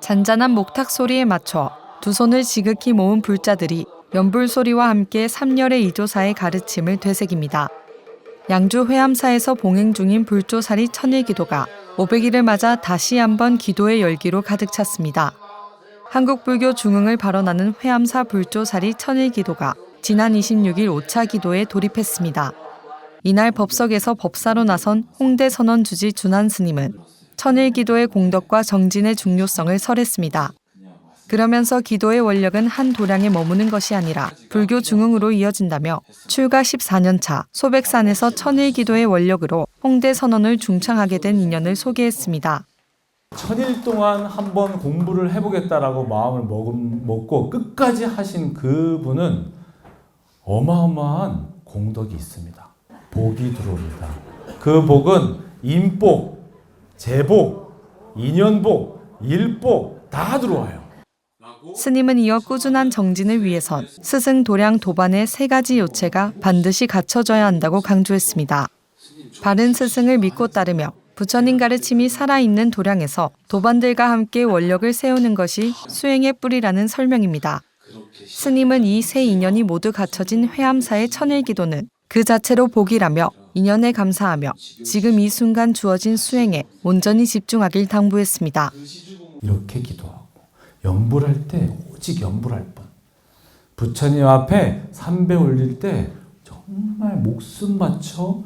잔잔한 목탁 소리에 맞춰 두 손을 지극히 모은 불자들이 연불 소리와 함께 삼열의 이조사의 가르침을 되새깁니다. 양주 회암사에서 봉행 중인 불조사리 천일기도가 500일을 맞아 다시 한번 기도의 열기로 가득 찼습니다. 한국 불교 중흥을 발언하는 회암사 불조사리 천일기도가 지난 26일 5차 기도에 돌입했습니다. 이날 법석에서 법사로 나선 홍대 선원 주지 준한 스님은 천일 기도의 공덕과 정진의 중요성을 설했습니다. 그러면서 기도의 원력은 한 도량에 머무는 것이 아니라 불교 중흥으로 이어진다며 출가 14년 차 소백산에서 천일 기도의 원력으로 홍대 선언을 중창하게 된 인연을 소개했습니다. 천일 동안 한번 공부를 해보겠다라고 마음을 먹은, 먹고 끝까지 하신 그분은 어마어마한 공덕이 있습니다. 복이 들어옵니다. 그 복은 인복, 재복, 인연복, 일복 다 들어와요. 스님은 이어 꾸준한 정진을 위해선 스승 도량 도반의 세 가지 요체가 반드시 갖춰져야 한다고 강조했습니다. 바른 스승을 믿고 따르며 부처님 가르침이 살아있는 도량에서 도반들과 함께 원력을 세우는 것이 수행의 뿌리라는 설명입니다. 스님은 이 세 인연이 모두 갖춰진 회암사의 천일기도는 그 자체로 복이라며 인연에 감사하며 지금 이 순간 주어진 수행에 온전히 집중하길 당부했습니다. 이렇게 기도하고 연불할 때 오직 연불할 뿐. 부처님 앞에 삼배 올릴 때 정말 목숨 바쳐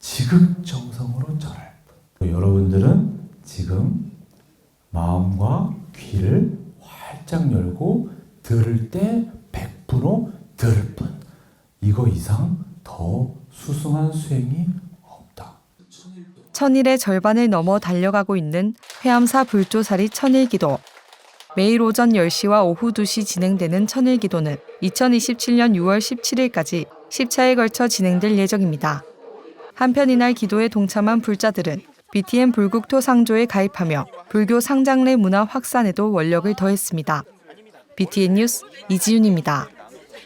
지극정성으로 절할 뿐. 여러분들은 지금 마음과 귀를 활짝 열고 들을 때 100% 들을 뿐. 이거 이상 더 수승한 수행이 없다. 천일의 절반을 넘어 달려가고 있는 회암사 불조사리 천일기도. 매일 오전 10시와 오후 2시 진행되는 천일기도는 2027년 6월 17일까지 10차에 걸쳐 진행될 예정입니다. 한편 이날 기도에 동참한 불자들은 BTN 불국토 상조에 가입하며 불교 상장래 문화 확산에도 원력을 더했습니다. BTN 뉴스 이지윤입니다.